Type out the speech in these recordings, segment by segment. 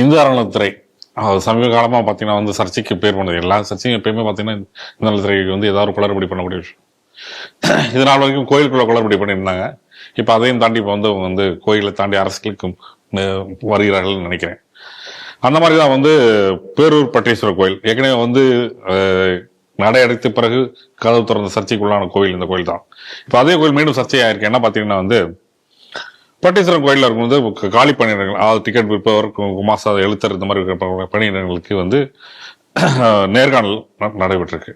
இந்து அறநிலத்துறை சமீப காலமாக பார்த்தீங்கன்னா வந்து சர்ச்சைக்கு பேர் பண்ணது எல்லா சர்ச்சையும் எப்பயுமே பார்த்தீங்கன்னா இந்த நலத்துறைக்கு வந்து ஏதாவது ஒரு குளறுபடி பண்ணக்கூடிய விஷயம். இதனால் வரைக்கும் கோயிலுக்குள்ள குளறுபடி பண்ணியிருந்தாங்க. இப்போ அதையும் தாண்டி இப்போ வந்து அவங்க வந்து கோயிலை தாண்டி அரசுகளுக்கும் வருகிறார்கள் வருகிறார்கள்னு நினைக்கிறேன். அந்த மாதிரி தான் வந்து பேரூர் பட்டீஸ்வரர் கோயில். ஏற்கனவே வந்து நடை அடைத்த பிறகு கதவு திறந்த சர்ச்சைக்குள்ளான கோயில் இந்த கோயில் தான் இப்போ அதே கோயில் மீண்டும் சர்ச்சையாக இருக்கு என்ன பார்த்தீங்கன்னா வந்து பட்டீஸ்வரன் கோயிலில் இருக்கும்போது காலி பணியிடங்கள் அதாவது டிக்கெட் விற்பவர் கு- குமாசா எழுத்தர் இந்த மாதிரி இருக்கிற பணியிடங்களுக்கு வந்து நேர்காணல் ந- நடைபெற்றிருக்கு.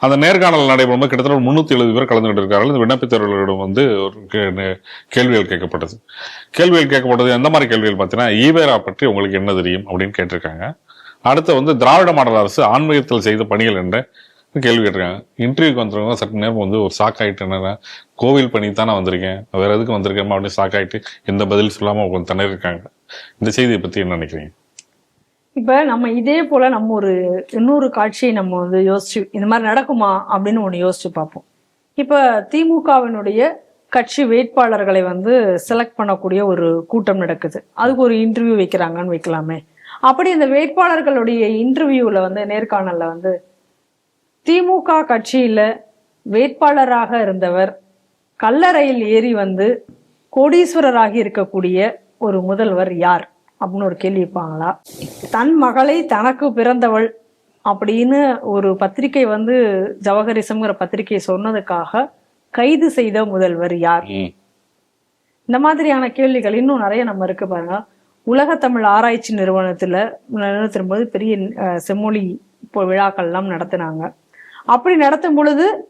அந்த நேர்காணல் நடைபெறும்போது கிட்டத்தட்ட ஒரு முன்னூத்தி எழுபது பேர் கலந்துகிட்டு கொண்டிருக்கார்கள் இந்த விண்ணப்பித்தவர்களிடம் வந்து ஒரு கே- கேள்விகள் கேட்கப்பட்டது. கேள்விகள் கேட்கப்பட்டது எந்த மாதிரி கேள்விகள் பார்த்தீங்கன்னா ஈவேரா பற்றி உங்களுக்கு என்ன தெரியும் அப்படின்னு கேட்டிருக்காங்க. அடுத்து வந்து திராவிட மாடல் அரசு ஆன்மீகத்தில் செய்த பணிகள் என்ற கேள்வி கேட்டிருக்காங்க. இன்டர்வியூக்கு வந்துருக்கவங்க சட்ட நேரம் வந்து ஒரு ஷாக் ஆயிட்டு என்னன்னா கோவில் தான் தானே வந்திருக்கேன். வேற எதுக்கு வந்திருக்கேன் அப்படின்னு ஷாக் ஆயிட்டு எந்த பதில் சொல்லாமல் கொஞ்சம் திணறி இருக்காங்க. இந்த செய்தியை பற்றி என்ன நினைக்கிறீங்க? இப்போ நம்ம இதே போல் நம்ம ஒரு இன்னொரு காட்சியை நம்ம வந்து யோசிச்சு இந்த மாதிரி நடக்குமா அப்படின்னு ஒன்று யோசிச்சு பார்ப்போம். இப்போ திமுகவினுடைய கட்சி வேட்பாளர்களை வந்து செலக்ட் பண்ணக்கூடிய ஒரு கூட்டம் நடக்குது. அதுக்கு ஒரு இன்டர்வியூ வைக்கிறாங்கன்னு வைக்கலாமே. அப்படி இந்த வேட்பாளர்களுடைய இன்டர்வியூவில் வந்து நேர்காணலில் வந்து திமுக கட்சியில வேட்பாளராக இருந்தவர் கல்லறையில் ஏறி வந்து கோடீஸ்வரராகி இருக்கக்கூடிய ஒரு முதல்வர் யார்? அப்படின்னு ஒரு கேள்வி வைப்பாங்களா தன் மகளை தனக்கு பிறந்தவள் அப்படின்னு ஒரு பத்திரிகை வந்து ஜவஹரிசம்ங்கிற பத்திரிகை சொன்னதுக்காக கைது செய்த முதல்வர் யார். இந்த மாதிரியான கேள்விகள் இன்னும் நிறைய நம்ம இருக்கு பாருங்க. உலக தமிழ் ஆராய்ச்சி நிறுவனத்துல நடத்தும்போது பெரிய அஹ், செம்மொழி இப்போ விழாக்கள் எல்லாம் நடத்தினாங்க. அப்படி நடத்தும் பொழுது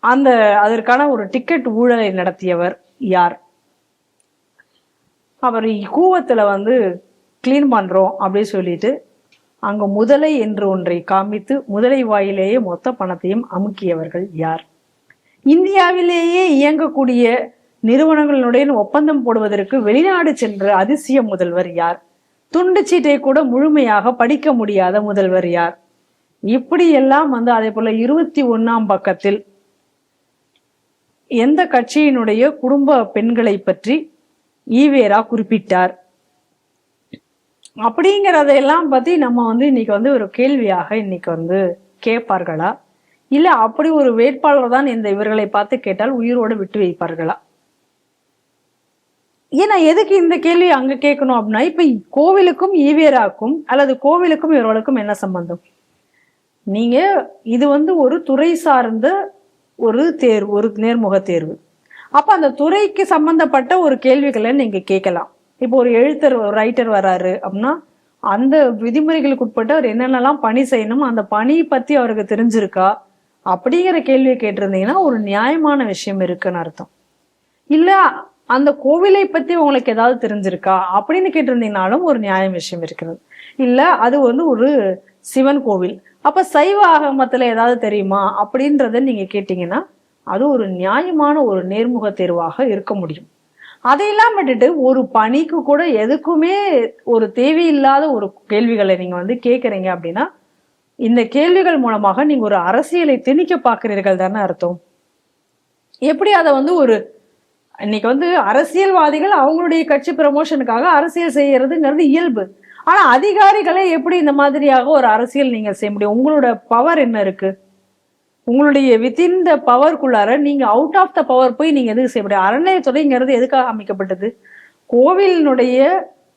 அந்த அதற்கான ஒரு டிக்கெட் ஊழலை நடத்தியவர் யார்? அவர் கூவத்தில் வந்து க்ளீன் பண்ணுறோம் அப்படின்னு சொல்லிட்டு அங்கே முதலை என்று ஒன்றை காமித்து முதலை வாயிலேயே மொத்த பணத்தையும் அமுக்கியவர்கள் யார்? இந்தியாவிலேயே இயங்கக்கூடிய நிறுவனங்களுடைய ஒப்பந்தம் போடுவதற்கு வெளிநாடு சென்ற அதிசய முதல்வர் யார்? துண்டு சீட்டை கூட முழுமையாக படிக்க முடியாத முதல்வர் யார்? இப்படி எல்லாம் வந்து அதே போல இருபத்தி ஒன்னாம் பக்கத்தில் எந்த கட்சியினுடைய குடும்ப பெண்களை பற்றி ஈவேரா குறிப்பிட்டார். அப்படிங்கிறதையெல்லாம் பத்தி நம்ம வந்து இன்னைக்கு வந்து ஒரு கேள்வியாக இன்னைக்கு வந்து கேட்பார்களா? இல்ல அப்படி ஒரு வேட்பாளர் தான் இந்த இவர்களை பார்த்து கேட்டால் உயிரோடு விட்டு வைப்பார்களா? ஏன்னா எதுக்கு இந்த கேள்வி அங்க கேட்கணும் அப்படின்னா இப்ப கோவிலுக்கும் ஈவேராக்கும் அல்லது கோவிலுக்கும் இவர்களுக்கும் என்ன சம்பந்தம்? நீங்கள் இது வந்து ஒரு துறை சார்ந்த ஒரு தேர்வு ஒரு நேர்முக தேர்வு. அப்போ அந்த துறைக்கு சம்மந்தப்பட்ட ஒரு கேள்விகளை நீங்கள் கேட்கலாம். இப்போ ஒரு எழுத்தர் ரைட்டர் வராரு அப்படின்னா அந்த விதிமுறைகளுக்கு உட்பட்டு அவர் என்னென்னலாம் பணி செய்யணும் அந்த பணி பற்றி அவருக்கு தெரிஞ்சிருக்கா? அப்படிங்கிற கேள்வியை கேட்டிருந்தீங்கன்னா ஒரு நியாயமான விஷயம் இருக்குன்னு அர்த்தம். இல்லை அந்த கோவிலை பற்றி உங்களுக்கு ஏதாவது தெரிஞ்சிருக்கா? அப்படின்னு கேட்டிருந்தீங்கனாலும் ஒரு நியாய விஷயம் இருக்கிறது. இல்லை அது வந்து ஒரு சிவன் கோவில். அப்ப சைவ ஆகமத்துல ஏதாவது தெரியுமா? அப்படின்றத நீங்க கேட்டீங்கன்னா அது ஒரு நியாயமான ஒரு நேர்முக தேர்வாக இருக்க முடியும். அதையெல்லாம் விட்டுட்டு ஒரு பணிக்கு கூட எதுக்குமே ஒரு தேவையில்லாத ஒரு கேள்விகளை நீங்க வந்து கேட்குறீங்க அப்படின்னா இந்த கேள்விகள் மூலமாக நீங்க ஒரு அரசியலை திணிக்க பார்க்குறீர்கள் தானே அர்த்தம். எப்படி அதை வந்து ஒரு இன்னைக்கு வந்து அரசியல்வாதிகள் அவங்களுடைய கட்சி ப்ரமோஷனுக்காக அரசியல் செய்யறதுங்கிறது இயல்பு. ஆனா அதிகாரிகளை எப்படி இந்த மாதிரியாக ஒரு அரசியல் நீங்க செய்ய முடியும்? உங்களோட பவர் என்ன இருக்கு? உங்களுடைய வித்தின் த பவர்க்குள்ளார நீங்க அவுட் ஆஃப் த பவர் போய் நீங்க எதுக்கு செய்ய முடியும்? அறநிலையத்துறைங்கிறது எதுக்காக அமைக்கப்பட்டது? கோவிலினுடைய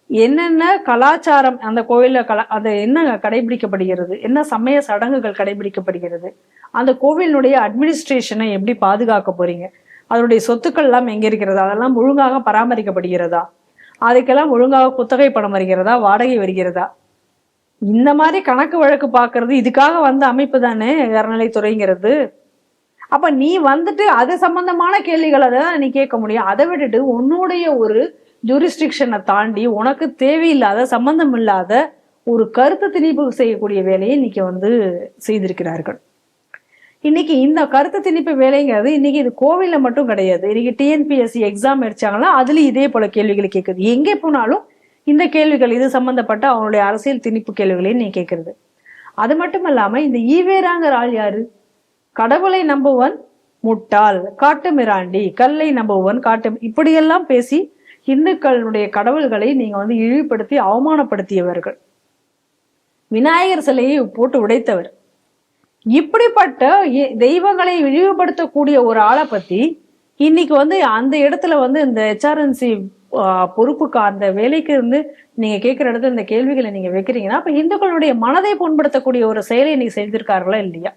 என்னென்ன கலாச்சாரம் அந்த கோவிலில் கலா அது என்ன கடைபிடிக்கப்படுகிறது? என்ன சமய சடங்குகள் கடைபிடிக்கப்படுகிறது? அந்த கோவிலினுடைய அட்மினிஸ்ட்ரேஷனை எப்படி பாதுகாக்க போறீங்க? அதனுடைய சொத்துக்கள் எல்லாம் எங்க இருக்கிறது? அதெல்லாம் ஒழுங்காக பராமரிக்கப்படுகிறதா? அதுக்கெல்லாம் ஒழுங்காக குத்தகை பணம் வருகிறதா? வாடகை வருகிறதா? இந்த மாதிரி கணக்கு வழக்கு பார்க்கறது இதுக்காக வந்த அமைப்பு தானே அறநிலைத்துறைங்கிறது அப்ப நீ வந்துட்டு அது சம்பந்தமான கேள்விகளை தான் நீ கேட்க முடியும். அதை விட்டுட்டு உன்னுடைய ஒரு ஜூரிஸ்டிக்ஷனை தாண்டி உனக்கு தேவையில்லாத சம்பந்தம் இல்லாத ஒரு கருத்து திணிப்பு செய்யக்கூடிய வேலையை இன்னைக்கு வந்து செய்திருக்கிறார்கள். இன்னைக்கு இந்த கருத்து திணிப்பு வேலைங்கிறது இன்னைக்கு இது கோவில்ல மட்டும் கிடையாது. இன்னைக்கு டிஎன்பிஎஸ்சி எக்ஸாம் அடிச்சாங்களா அதுலயும் இதே போல கேள்விகள் கேட்குது எங்கே போனாலும் இந்த கேள்விகள் இது சம்பந்தப்பட்ட அவனுடைய அரசியல் திணிப்பு கேள்விகளையும் நீ கேட்கறது அது மட்டும் இல்லாம இந்த ஈவேராங்கிற ஆள் யாரு? கடவுளை நம்புவன் முட்டாள் காட்டு மிராண்டி கல்லை நம்புவன் காட்டு இப்படியெல்லாம் பேசி இந்துக்களுடைய கடவுள்களை நீங்க வந்து இழிவுபடுத்தி அவமானப்படுத்தியவர்கள். விநாயகர் சிலையை போட்டு உடைத்தவர். இப்படிப்பட்ட தெய்வங்களை இழிவுபடுத்தக்கூடிய ஒரு ஆளை பத்தி இன்னைக்கு வந்து அந்த இடத்துல வந்து இந்த ஹெச்ஆர்என்சி பொறுப்புக்கு அந்த வேலைக்கு இருந்து நீங்க கேட்கிற இடத்துல இந்த கேள்விகளை நீங்க வைக்கிறீங்கன்னா அப்ப இந்துக்களுடைய மனதை புண்படுத்தக்கூடிய ஒரு செயலை இன்னைக்கு செஞ்சிருக்கார்களா இல்லையா?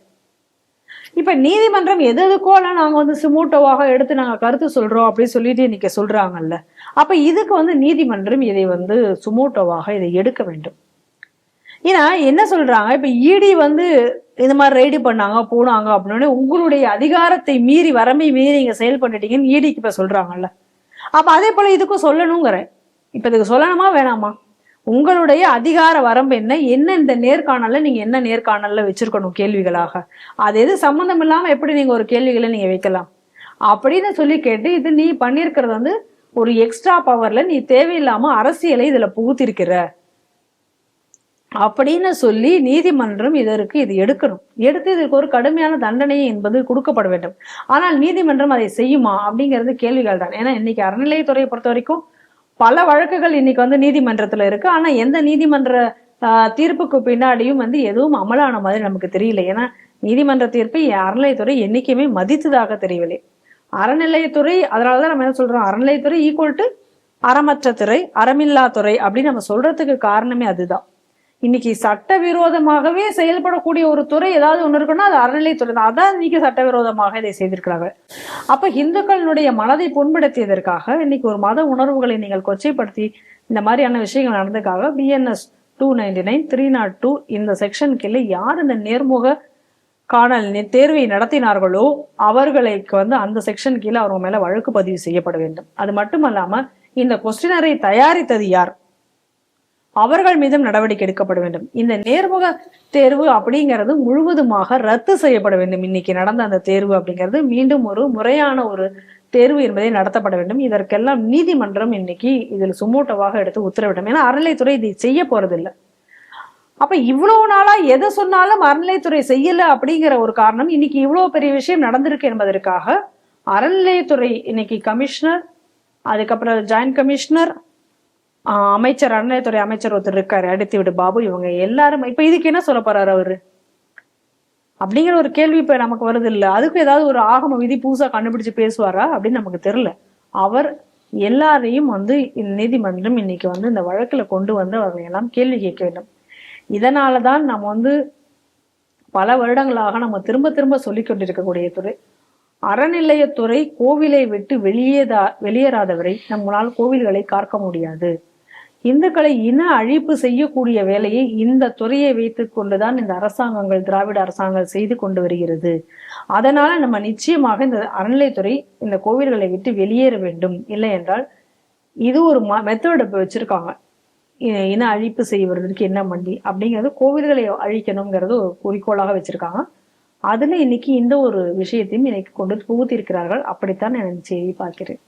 இப்ப நீதிமன்றம் எது எதுக்கோலாம் நாங்க வந்து சுமூட்டோவாக எடுத்து நாங்க கருத்து சொல்றோம் அப்படின்னு சொல்லிட்டு இன்னைக்கு சொல்றாங்கல்ல. அப்ப இதுக்கு வந்து நீதிமன்றம் இதை வந்து சுமூட்டோவாக இதை எடுக்க வேண்டும். ஏன்னா என்ன சொல்றாங்க? இப்ப இடி வந்து இந்த மாதிரி ரெய்டு பண்ணாங்க போனாங்க அப்படின்னு உங்களுடைய அதிகாரத்தை மீறி வரம்பை மீறி நீங்க செயல்பட்டுட்டீங்கன்னு இடிக்கு இப்ப சொல்றாங்கல்ல. அப்ப அதே போல இதுக்கும் சொல்லணுங்கிறேன். இப்ப இதுக்கு சொல்லணுமா வேணாமா? உங்களுடைய அதிகார வரம்பு என்ன? என்ன இந்த நேர்காணல்ல நீங்க என்ன நேர்காணல்ல வச்சிருக்கணும் கேள்விகளாக? அது எது சம்மந்தம் இல்லாம எப்படி நீங்க ஒரு கேள்விகளை நீங்க வைக்கலாம்? அப்படின்னு சொல்லி கேட்டு இது நீ பண்ணிருக்கிறது வந்து ஒரு எக்ஸ்ட்ரா பவர்ல நீ தேவையில்லாம அரசியலை இதுல புகுத்திருக்கிற. அப்படின்னு சொல்லி நீதிமன்றம் இதற்கு இது எடுக்கணும். எடுத்து இதற்கு ஒரு கடுமையான தண்டனை என்பது கொடுக்கப்பட வேண்டும். ஆனால் நீதிமன்றம் அதை செய்யுமா அப்படிங்கிறது கேள்விகள் தான். ஏன்னா இன்னைக்கு அறநிலையத்துறையை பொறுத்த வரைக்கும் பல வழக்குகள் இன்னைக்கு வந்து நீதிமன்றத்துல இருக்கு. ஆனா எந்த நீதிமன்ற தீர்ப்புக்கு பின்னாடியும் வந்து எதுவும் அமலான மாதிரி நமக்கு தெரியல. ஏன்னா நீதிமன்ற தீர்ப்பை அறநிலையத்துறை என்னைக்குமே மதித்ததாக தெரியவில்லை. அறநிலையத்துறை அதனாலதான் நம்ம என்ன சொல்றோம்? அறநிலையத்துறை ஈக்குவல் டு அறமற்ற துறை அறமில்லா துறை அப்படின்னு நம்ம சொல்றதுக்கு காரணமே அதுதான். இன்னைக்கு சட்டவிரோதமாகவே செயல்படக்கூடிய ஒரு துறை ஏதாவது ஒன்று இருக்குன்னா அது அறநிலைத்துறை தான். அதான் இன்னைக்கு சட்டவிரோதமாக இதை செய்திருக்கிறாங்க. அப்ப இந்துக்களினுடைய மனதை புண்படுத்தியதற்காக இன்னைக்கு ஒரு மத உணர்வுகளை நீங்கள் கொச்சைப்படுத்தி இந்த மாதிரியான விஷயங்கள் நடந்ததுக்காக BNS two ninety nine three naught two இந்த செக்ஷன் கீழே யார் இந்த நேர்முக காணல் தேர்வை நடத்தினார்களோ அவர்களுக்கு வந்து அந்த செக்ஷன் கீழே அவங்க மேல வழக்கு பதிவு செய்யப்பட வேண்டும். அது மட்டுமல்லாம இந்த கொஸ்டினரை தயாரித்தது யார்? அவர்கள் மீதும் நடவடிக்கை எடுக்கப்பட வேண்டும். இந்த நேர்முக தேர்வு அப்படிங்கிறது முழுவதுமாக ரத்து செய்யப்பட வேண்டும். இன்னைக்கு நடந்த அந்த தேர்வு அப்படிங்கிறது மீண்டும் ஒரு முறையான ஒரு தேர்வு என்பதை நடத்தப்பட வேண்டும். இதற்கெல்லாம் நீதிமன்றம் இன்னைக்கு இதில் சுமூட்டவாக எடுத்து உத்தரவிடும். ஏன்னா அறநிலைத்துறை இதை செய்ய போறதில்லை. அப்ப இவ்வளவு நாளா எதை சொன்னாலும் அறநிலையத்துறை செய்யல அப்படிங்கிற ஒரு காரணம் இன்னைக்கு இவ்வளவு பெரிய விஷயம் நடந்திருக்கு என்பதற்காக அறநிலையத்துறை இன்னைக்கு கமிஷனர் அதுக்கப்புறம் ஜாயின்ட் கமிஷனர் அமைச்சர் அறநிலையத்துறை அமைச்சர் ஒருத்தர் இருக்காரு அடுத்து விடு பாபு. இவங்க எல்லாரும் இப்ப இதுக்கு என்ன சொல்ல போறாரு அவரு? அப்படிங்கிற ஒரு கேள்வி இப்ப நமக்கு வருது இல்ல. அதுக்கு ஏதாவது ஒரு ஆகம விதி புதுசா கண்டுபிடிச்சு பேசுவாரா அப்படின்னு நமக்கு தெரியல. அவர் எல்லாரையும் வந்து நீதிமன்றம் இன்னைக்கு வந்து இந்த வழக்குல கொண்டு வந்து அவர்கள் எல்லாம் கேள்வி கேட்க வேண்டும். இதனாலதான் நம்ம வந்து பல வருடங்களாக நம்ம திரும்ப திரும்ப சொல்லிக் கொண்டிருக்கக்கூடிய துறை. அறநிலையத்துறை கோவிலை விட்டு வெளியேதா வெளியேறாதவரை நம்மளால் கோவில்களை காக்க முடியாது. இந்துக்களை இன அழிப்பு செய்யக்கூடிய வேலையை இந்த துறையை வைத்துக் கொண்டுதான் இந்த அரசாங்கங்கள் திராவிட அரசாங்கம் செய்து கொண்டு வருகிறது. அதனால நம்ம நிச்சயமாக இந்த அறநிலைத்துறை இந்த கோவில்களை விட்டு வெளியேற வேண்டும். இல்லை என்றால் இது ஒரு மெத்தட் வச்சிருக்காங்க. இ- இன அழிப்பு செய்வதற்கு என்ன மண்டி அப்படிங்கிறது கோவில்களை அழிக்கணுங்கிறது ஒரு குறிக்கோளாக வச்சிருக்காங்க. அதுல இன்னைக்கு இந்த ஒரு விஷயத்தையும் இன்னைக்கு கொண்டு புகுத்திருக்கிறார்கள் அப்படித்தான் நான் செய்தி பார்க்கிறேன்.